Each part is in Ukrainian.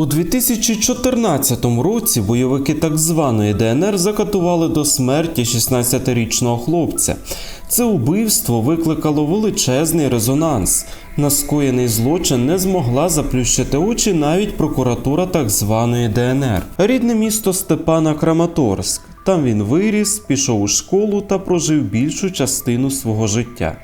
У 2014 році бойовики так званої ДНР закатували до смерті 16-річного хлопця. Це убивство викликало величезний резонанс. На скоєний злочин не змогла заплющити очі навіть прокуратура так званої ДНР. Рідне місто Степана Краматорськ. Там він виріс, пішов у школу та прожив більшу частину свого життя.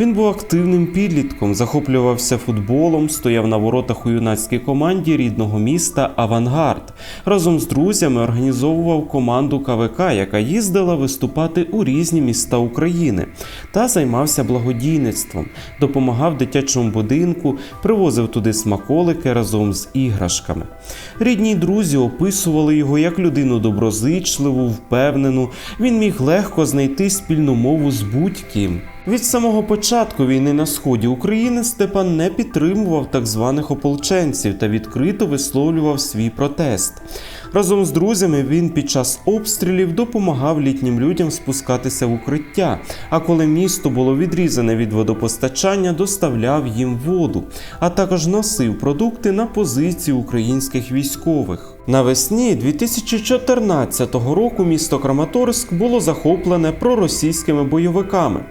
Він був активним підлітком, захоплювався футболом, стояв на воротах у юнацькій команді рідного міста Авангард. Разом з друзями організовував команду КВК, яка їздила виступати у різні міста України, та займався благодійництвом, допомагав дитячому будинку, привозив туди смаколики разом з іграшками. Рідні друзі описували його як людину доброзичливу, впевнену. Він міг легко знайти спільну мову з будь-ким. Від самого початку війни на сході України Степан не підтримував так званих ополченців та відкрито висловлював свій протест. Разом з друзями він під час обстрілів допомагав літнім людям спускатися в укриття. А коли місто було відрізане від водопостачання, доставляв їм воду, а також носив продукти на позиції українських військових. Навесні 2014 року місто Краматорськ було захоплене проросійськими бойовиками.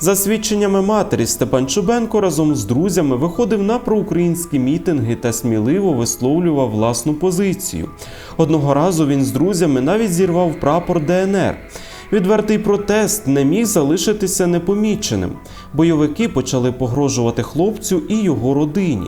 За свідченнями матері Степан Чубенко разом з друзями виходив на проукраїнські мітинги та сміливо висловлював власну позицію. Одного разу він з друзями навіть зірвав прапор ДНР. Відвертий протест не міг залишитися непоміченим. Бойовики почали погрожувати хлопцю і його родині.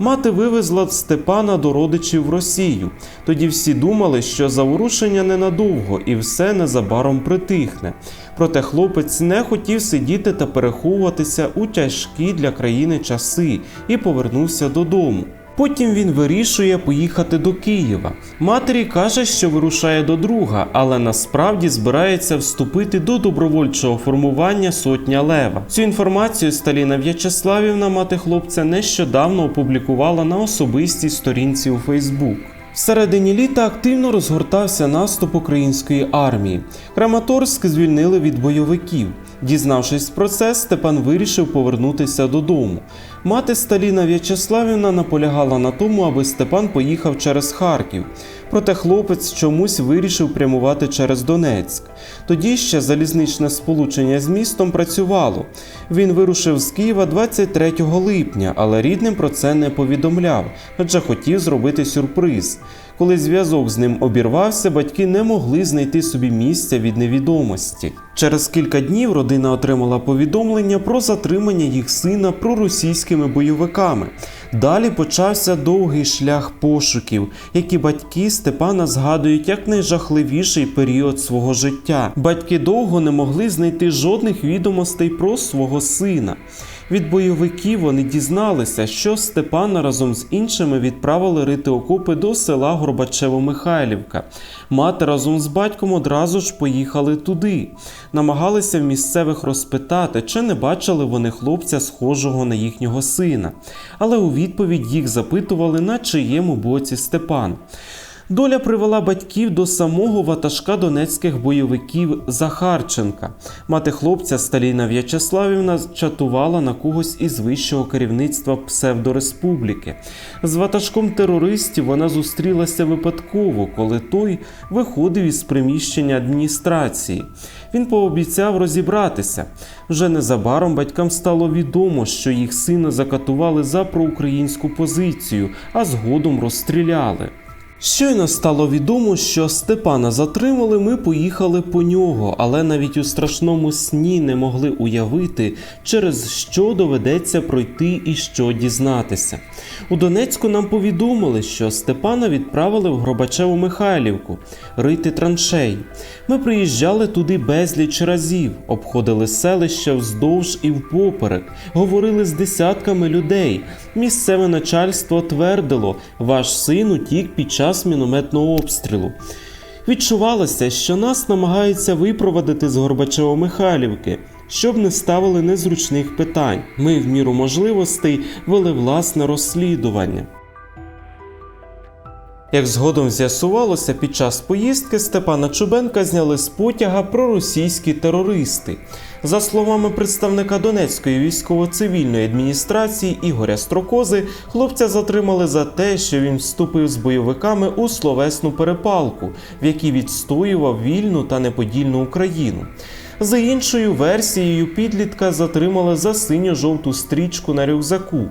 Мати вивезла Степана до родичів в Росію. Тоді всі думали, що заворушення ненадовго і все незабаром притихне. Проте хлопець не хотів сидіти та переховуватися у тяжкі для країни часи і повернувся додому. Потім він вирішує поїхати до Києва. Матері каже, що вирушає до друга, але насправді збирається вступити до добровольчого формування сотня лева. Цю інформацію Сталіна В'ячеславівна, мати хлопця, нещодавно опублікувала на особистій сторінці у Фейсбук. В середині літа активно розгортався наступ української армії. Краматорськ звільнили від бойовиків. Дізнавшись про це, Степан вирішив повернутися додому. Мати Сталіна В'ячеславівна наполягала на тому, аби Степан поїхав через Харків. Проте хлопець чомусь вирішив прямувати через Донецьк. Тоді ще залізничне сполучення з містом працювало. Він вирушив з Києва 23 липня, але рідним про це не повідомляв, адже хотів зробити сюрприз. Коли зв'язок з ним обірвався, батьки не могли знайти собі місця від невідомості. Через кілька днів родина отримала повідомлення про затримання їх сина проросійськими бойовиками. Далі почався довгий шлях пошуків, які батьки Степана згадують як найжахливіший період свого життя. Батьки довго не могли знайти жодних відомостей про свого сина. Від бойовиків вони дізналися, що Степана разом з іншими відправили рити окопи до села Горбачево-Михайлівка. Мати разом з батьком одразу ж поїхали туди, намагалися в місцевих розпитати, чи не бачили вони хлопця, схожого на їхнього сина. Але у відповідь їх запитували, на чиєму боці Степан. Доля привела батьків до самого ватажка донецьких бойовиків Захарченка. Мати хлопця Сталіна В'ячеславівна чатувала на когось із вищого керівництва псевдореспубліки. З ватажком терористів вона зустрілася випадково, коли той виходив із приміщення адміністрації. Він пообіцяв розібратися. Вже незабаром батькам стало відомо, що їх сина закатували за проукраїнську позицію, а згодом розстріляли. Щойно стало відомо, що Степана затримали, ми поїхали по нього, але навіть у страшному сні не могли уявити, через що доведеться пройти і що дізнатися. У Донецьку нам повідомили, що Степана відправили в Гробачеву-Михайлівку рити траншей. Ми приїжджали туди безліч разів, обходили селища вздовж і впоперек, говорили з десятками людей. Місцеве начальство твердило, ваш син утік під час мінометного обстрілу. Відчувалося, що нас намагаються випровадити з Горбачево-Михайлівки, щоб не ставили незручних питань. Ми, в міру можливостей, вели власне розслідування. Як згодом з'ясувалося, під час поїздки Степана Чубенка зняли з потяга проросійські терористи. За словами представника Донецької військово-цивільної адміністрації Ігоря Строкози, хлопця затримали за те, що він вступив з бойовиками у словесну перепалку, в якій відстоював вільну та неподільну Україну. За іншою версією, підлітка затримали за синьо-жовту стрічку на рюкзаку.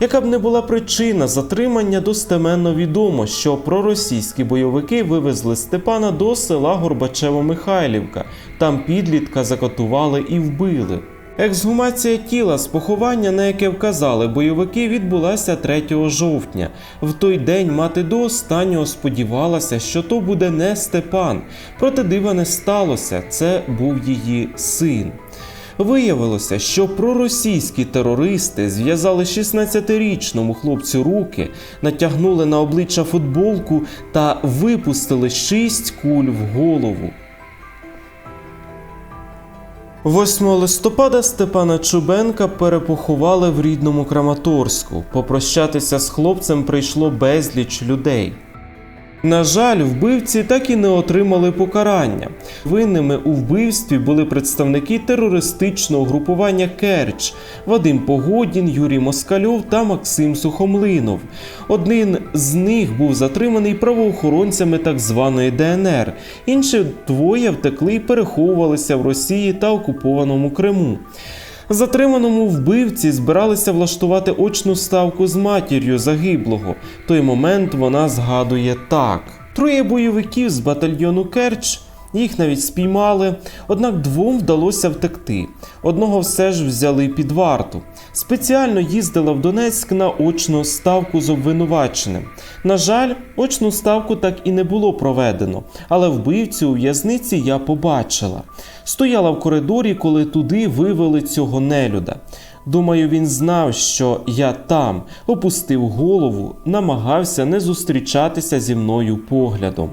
Яка б не була причина затримання, достеменно відомо, що проросійські бойовики вивезли Степана до села Горбачево-Михайлівка. Там підлітка закатували і вбили. Ексгумація тіла з поховання, на яке вказали бойовики, відбулася 3 жовтня. В той день мати до останнього сподівалася, що то буде не Степан. Проте дива не сталося. Це був її син. Виявилося, що проросійські терористи зв'язали 16-річному хлопцю руки, натягнули на обличчя футболку та випустили шість куль в голову. 8 листопада Степана Чубенка перепоховали в рідному Краматорську. Попрощатися з хлопцем прийшло безліч людей. На жаль, вбивці так і не отримали покарання. Винними у вбивстві були представники терористичного групування Керч Вадим Погодін, Юрій Москальов та Максим Сухомлинов. Один з них був затриманий правоохоронцями так званої ДНР. Інші двоє втекли і переховувалися в Росії та окупованому Криму. Затриманому вбивці збиралися влаштувати очну ставку з матір'ю загиблого. Той момент вона згадує так: троє бойовиків з батальйону Керч. Їх навіть спіймали, однак двом вдалося втекти. Одного все ж взяли під варту. Спеціально їздила в Донецьк на очну ставку з обвинуваченим. На жаль, очну ставку так і не було проведено, але вбивцю у в'язниці я побачила. Стояла в коридорі, коли туди вивели цього нелюда. Думаю, він знав, що я там, опустив голову, намагався не зустрічатися зі мною поглядом.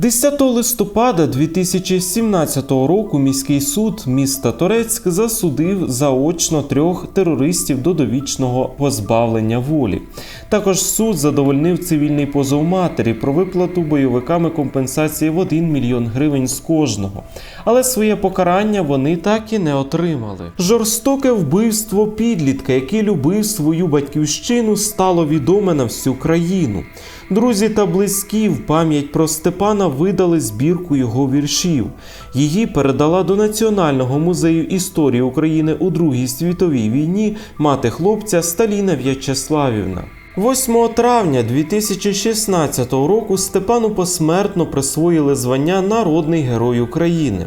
10 листопада 2017 року міський суд міста Торецьк засудив заочно трьох терористів до довічного позбавлення волі. Також суд задовольнив цивільний позов матері про виплату бойовиками компенсації в 1 мільйон гривень з кожного. Але своє покарання вони так і не отримали. Жорстоке вбивство підлітка, який любив свою батьківщину, стало відоме на всю країну. Друзі та близькі в пам'ять про Степана видали збірку його віршів. Її передала до Національного музею історії України у Другій світовій війні мати хлопця Сталіна В'ячеславівна. 8 травня 2016 року Степану посмертно присвоїли звання Народний Герой України.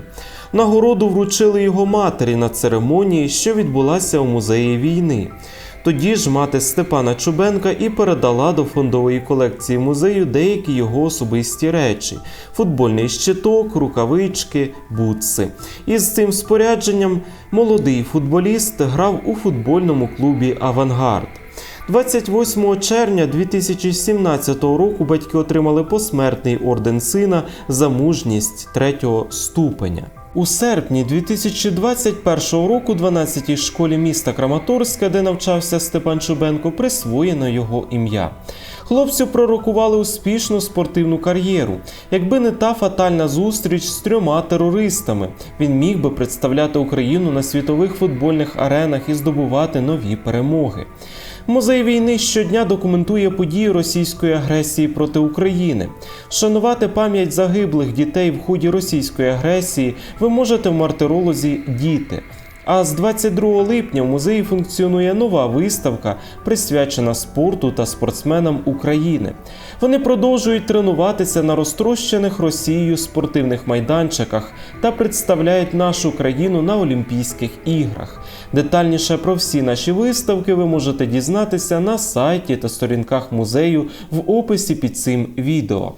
Нагороду вручили його матері на церемонії, що відбулася у музеї війни. Тоді ж мати Степана Чубенка і передала до фондової колекції музею деякі його особисті речі: футбольний щиток, рукавички, бутси. Із цим спорядженням молодий футболіст грав у футбольному клубі Авангард. 28 червня 2017 року батьки отримали посмертний орден сина за мужність третього ступеня. У серпні 2021 року 12-й школі міста Краматорська, де навчався Степан Чубенко, присвоєно його ім'я. Хлопцю пророкували успішну спортивну кар'єру. Якби не та фатальна зустріч з трьома терористами, він міг би представляти Україну на світових футбольних аренах і здобувати нові перемоги. Музей війни щодня документує події російської агресії проти України. Шанувати пам'ять загиблих дітей в ході російської агресії ви можете в мартиролозі Діти. А з 22 липня в музеї функціонує нова виставка, присвячена спорту та спортсменам України. Вони продовжують тренуватися на розтрощених Росією спортивних майданчиках та представляють нашу країну на Олімпійських іграх. Детальніше про всі наші виставки ви можете дізнатися на сайті та сторінках музею в описі під цим відео.